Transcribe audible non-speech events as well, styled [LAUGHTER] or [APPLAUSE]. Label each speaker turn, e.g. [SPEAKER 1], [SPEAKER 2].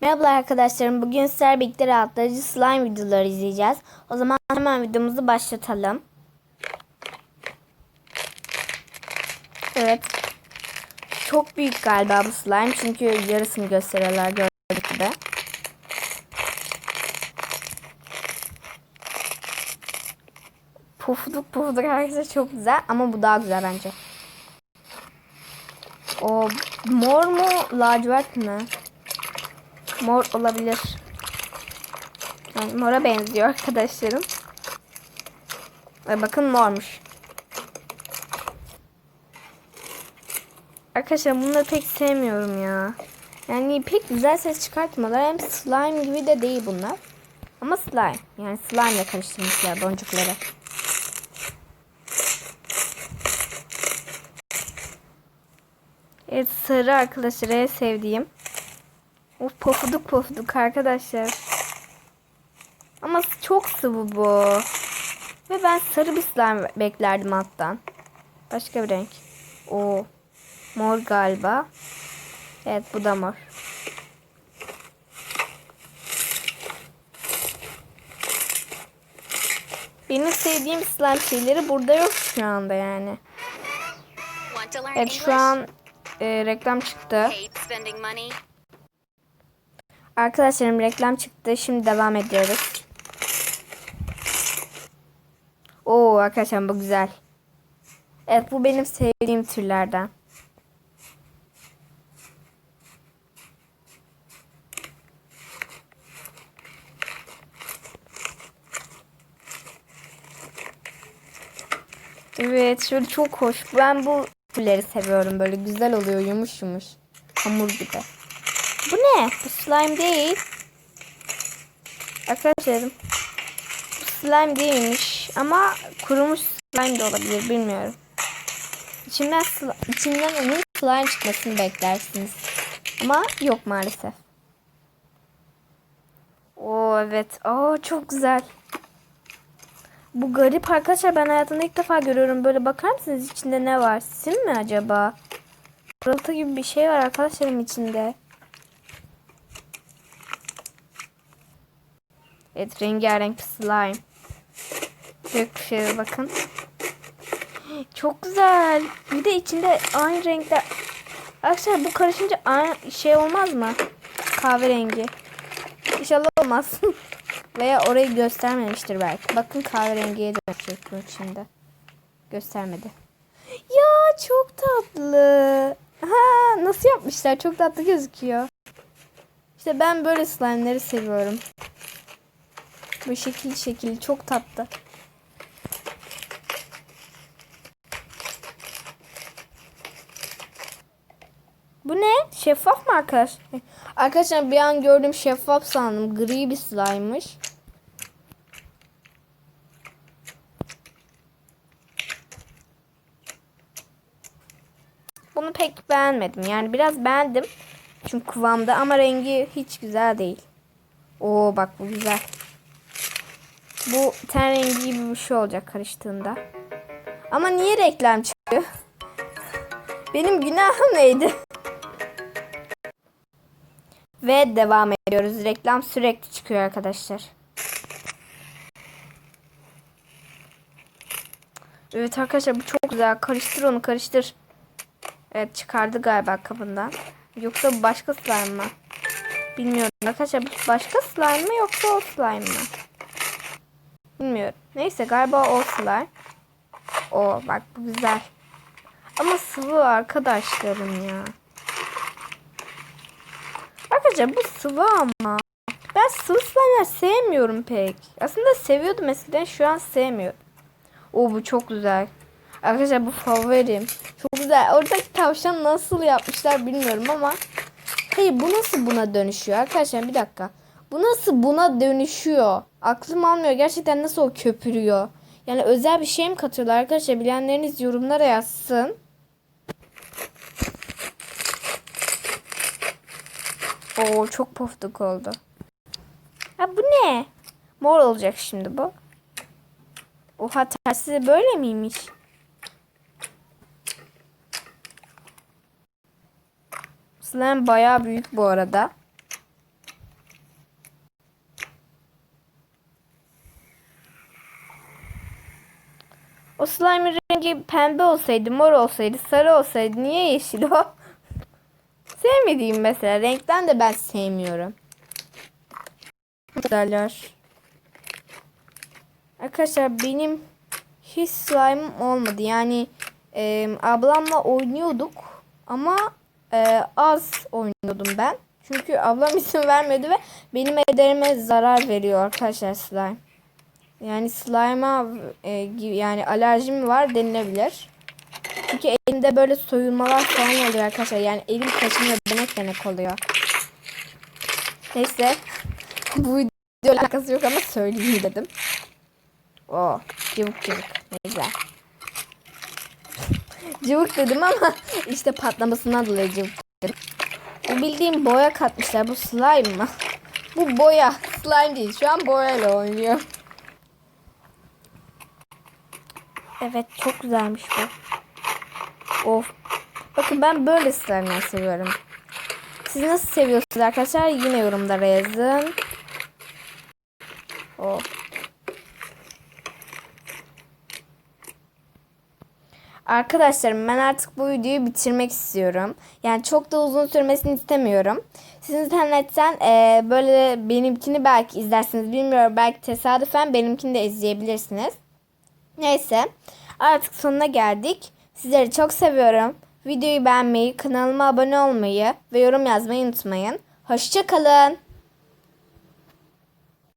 [SPEAKER 1] Merhaba arkadaşlarım. Bugün sizlerle birlikte rahatlayıcı slime videoları izleyeceğiz. O zaman hemen videomuzu başlatalım. Evet. Çok büyük galiba bu slime. Çünkü yarısını gösteriyorlar gördüğünüz gibi. Pufuduk pufuduk arkadaşlar çok güzel. Ama bu daha güzel bence. O mor mu lacivert mi? Mor olabilir. Yani mora benziyor arkadaşlarım. Ve bakın mormuş. Arkadaşlar bunları pek sevmiyorum ya. Yani pek güzel ses çıkartmalar. Hem slime gibi de değil bunlar. Ama slime. Yani slime ile karıştırmışlar boncukları. Evet sarı arkadaşlar en sevdiğim. Of pofuduk pofuduk arkadaşlar. Ama çok sıvı bu. Ve ben sarı bir slime beklerdim alttan. Başka bir renk. O mor galiba. Evet bu da mor. Benim sevdiğim slime şeyleri burada yok şu anda yani. Evet şu an e, reklam çıktı. Arkadaşlarım reklam çıktı. Şimdi devam ediyoruz. Oo arkadaşlar bu güzel. Evet bu benim sevdiğim türlerden. Evet şöyle çok hoş. Ben bu türleri seviyorum. Böyle güzel oluyor yumuş yumuş. Hamur gibi. Bu ne? Bu slime değil. Arkadaşlarım. Slime değilmiş. Ama kurumuş slime de olabilir. Bilmiyorum. İçinden, sli- içinden onun slime çıkmasını beklersiniz. Ama yok maalesef. Oo evet. Oo çok güzel. Bu garip arkadaşlar ben hayatımda ilk defa görüyorum. Böyle bakar mısınız içinde ne var? Sim mi acaba? Pırıltı gibi bir şey var arkadaşlarım içinde. Evet rengarenk slime. Gökkuşağı bakın. Çok güzel. Bir de içinde aynı renkler. Arkadaşlar bu karışınca aynı şey olmaz mı? Kahverengi. İnşallah olmaz. [LAUGHS] Veya orayı göstermemiştir belki. Bakın kahverengiye dönecek bu içinde. Göstermedi. Ya çok tatlı. Ha nasıl yapmışlar? Çok tatlı gözüküyor. İşte ben böyle slime'leri seviyorum. Bu şekil şekil çok tatlı. Bu ne? Şeffaf mı arkadaş? Arkadaşlar bir an gördüm şeffaf sandım. Gri bir slime'mış. Bunu pek beğenmedim. Yani biraz beğendim. Çünkü kıvamda ama rengi hiç güzel değil. Oo bak bu güzel. Bu ten rengi gibi bir şey olacak karıştığında. Ama niye reklam çıkıyor? Benim günahım neydi? Ve devam ediyoruz. Reklam sürekli çıkıyor arkadaşlar. Evet arkadaşlar bu çok güzel. Karıştır onu karıştır. Evet çıkardı galiba kabından. Yoksa başka slime mı? Bilmiyorum. Arkadaşlar bu başka slime mı yoksa o slime mı? Bilmiyorum. Neyse galiba o. O bak bu güzel. Ama sıvı arkadaşlarım ya. Arkadaşlar bu sıvı ama. Ben sıvı slime'ler sevmiyorum pek. Aslında seviyordum eskiden şu an sevmiyorum. O bu çok güzel. Arkadaşlar bu favorim. Çok güzel. Oradaki tavşan nasıl yapmışlar bilmiyorum ama. Hayır bu nasıl buna dönüşüyor? Arkadaşlar bir dakika. Bu nasıl buna dönüşüyor? Aklım almıyor. Gerçekten nasıl o köpürüyor? Yani özel bir şey mi katıyorlar arkadaşlar? Bilenleriniz yorumlara yazsın. Oo çok poftuk oldu. Ha bu ne? Mor olacak şimdi bu. Oha tersi böyle miymiş? Slime bayağı büyük bu arada. O slime rengi pembe olsaydı, mor olsaydı, sarı olsaydı niye yeşil o? [LAUGHS] Sevmediğim mesela. Renkten de ben sevmiyorum. Derler. Arkadaşlar benim hiç slime'ım olmadı. Yani e, ablamla oynuyorduk ama e, az oynuyordum ben. Çünkü ablam [LAUGHS] izin vermedi ve benim ederime zarar veriyor arkadaşlar slime. Yani slime'a e, yani alerjim var denilebilir. Çünkü elimde böyle soyulmalar falan oluyor arkadaşlar. Yani elim kaşınıyor demek demek oluyor. Neyse. [LAUGHS] Bu video alakası yok ama söyleyeyim dedim. O cıvık cıvık. Ne güzel. [LAUGHS] cıvık dedim ama [LAUGHS] işte patlamasından dolayı cıvık dedim. Bu bildiğim boya katmışlar. Bu slime mı? Bu boya. Slime değil. Şu an boyayla oynuyor. Evet çok güzelmiş bu. Of. Bakın ben böyle slime'ları seviyorum. Siz nasıl seviyorsunuz arkadaşlar? Yine yorumlara yazın. Of. Arkadaşlarım ben artık bu videoyu bitirmek istiyorum. Yani çok da uzun sürmesini istemiyorum. Siz internetten e, böyle benimkini belki izlersiniz. Bilmiyorum belki tesadüfen benimkini de izleyebilirsiniz. Neyse artık sonuna geldik. Sizleri çok seviyorum. Videoyu beğenmeyi, kanalıma abone olmayı ve yorum yazmayı unutmayın. Hoşçakalın.